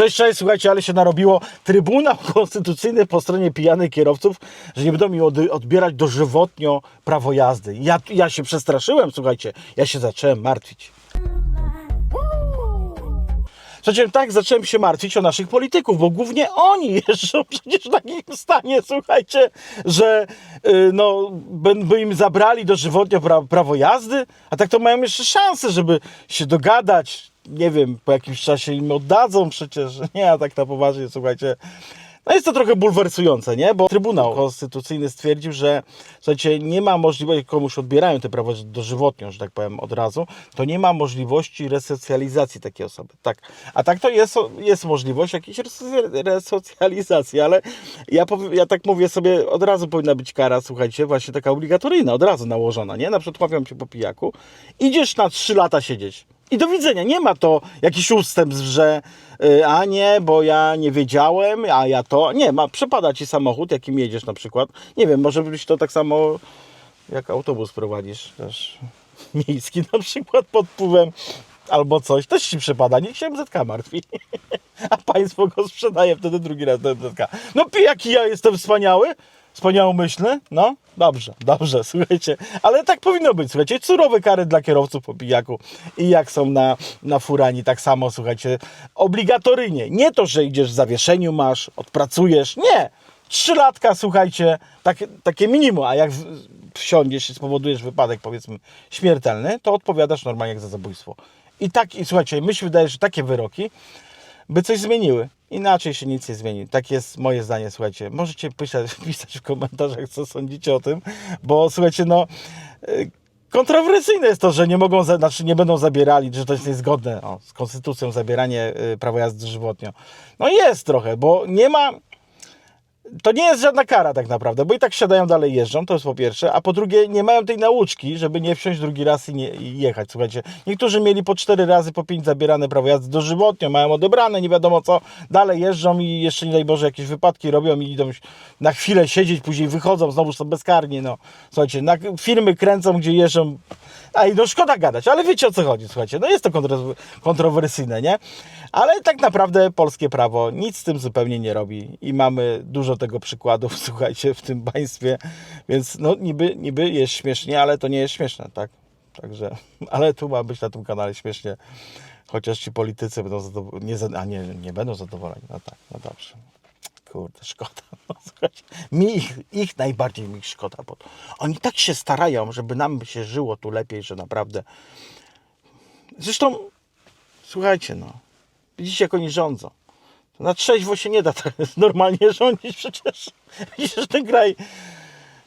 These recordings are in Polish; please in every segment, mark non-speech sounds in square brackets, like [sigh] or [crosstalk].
Cześć, cześć, słuchajcie, ale się narobiło. Trybunał [laughs] Konstytucyjny po stronie pijanych kierowców, że nie będą mi od, odbierać dożywotnio prawo jazdy. Ja, ja się przestraszyłem, słuchajcie, ja się zacząłem martwić. Słuchajcie, tak zacząłem się martwić o naszych polityków, bo głównie oni [laughs] jeżdżą przecież w takim stanie, słuchajcie, że y, no, by, by im zabrali dożywotnio pra, prawo jazdy, a tak to mają jeszcze szansę, żeby się dogadać. Nie wiem, po jakimś czasie im oddadzą przecież. [laughs] Nie, a tak na poważnie, słuchajcie. No jest to trochę bulwersujące, nie? Bo Trybunał Konstytucyjny stwierdził, że słuchajcie, nie ma możliwości, komuś odbierają te prawo dożywotnio, że tak powiem od razu, to nie ma możliwości resocjalizacji takiej osoby. Tak. A tak to jest, jest możliwość jakiejś resocja- resocjalizacji, ale ja, powie, ja tak mówię sobie, od razu powinna być kara, słuchajcie, właśnie taka obligatoryjna, od razu nałożona, nie? Na przykład łapią cię po pijaku, idziesz na 3 lata siedzieć. I do widzenia. Nie ma to jakiś ustępstw, że y, a nie, bo ja nie wiedziałem, a ja to. Nie, ma, przepada ci samochód, jakim jedziesz na przykład. Nie wiem, może być to tak samo jak autobus prowadzisz też [laughs] miejski na przykład pod wpływem albo coś. Też ci przepada, niech się MZK martwi. [laughs] A państwo go sprzedaje wtedy drugi raz do MZK. No pijaki ja jestem wspaniały, wspaniałomyślny, no dobrze, dobrze, [laughs] słuchajcie, ale tak powinno być, słuchajcie, surowe kary dla kierowców po pijaku i jak są na, na furani, tak samo, słuchajcie, obligatoryjnie, nie to, że idziesz w zawieszeniu masz, odpracujesz, nie, trzy latka, słuchajcie, takie, takie minimum, a jak wsiądziesz i spowodujesz wypadek, powiedzmy, śmiertelny, to odpowiadasz normalnie jak za zabójstwo. I tak, i słuchajcie, mi się wydaje, że takie wyroki by coś zmieniły. Inaczej się nic nie zmieni. Tak jest moje zdanie, słuchajcie. Możecie pisać, [laughs] pisać w komentarzach, co sądzicie o tym, bo słuchajcie, no y, kontrowersyjne jest to, że nie mogą, znaczy nie będą zabierali, że to jest niezgodne o, z konstytucją zabieranie y, prawa jazdy dożywotnio. No jest trochę, bo nie ma to nie jest żadna kara tak naprawdę, bo i tak siadają dalej jeżdżą, to jest po pierwsze, a po drugie nie mają tej nauczki, żeby nie wsiąść drugi raz i, nie, i jechać. Słuchajcie, niektórzy mieli po cztery razy, po pięć zabierane prawo jazdy dożywotnio, mają odebrane, nie wiadomo co, dalej jeżdżą i jeszcze nie daj Boże jakieś wypadki robią i idą na chwilę siedzieć, później wychodzą, znowu są bezkarni, no. Słuchajcie, na firmy kręcą, gdzie jeżdżą a i no szkoda gadać, ale wiecie o co chodzi, słuchajcie. No jest to kontro- kontrowersyjne, nie? Ale tak naprawdę polskie prawo nic z tym zupełnie nie robi i mamy dużo tego przykładów, [laughs] słuchajcie, w tym państwie, więc no niby, niby jest śmiesznie, ale to nie jest śmieszne, tak? Także, [laughs] ale tu ma być na tym kanale śmiesznie, chociaż ci politycy będą zadowoleni, nie, a nie, nie będą zadowoleni, no tak, no dobrze. Kurde, szkoda. [laughs] No, mi ich, ich najbardziej mi szkoda, bo oni tak się starają, żeby nam się żyło tu lepiej, że naprawdę. Zresztą, słuchajcie, no, widzicie, jak oni rządzą. Na trzeźwo się nie da tak [laughs] normalnie rządzić przecież. [laughs] Widzisz, ten kraj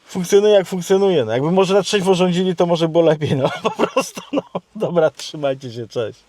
funkcjonuje jak funkcjonuje. No, jakby może na trzeźwo rządzili, to może było lepiej. No, po prostu, no. Dobra, trzymajcie się, cześć.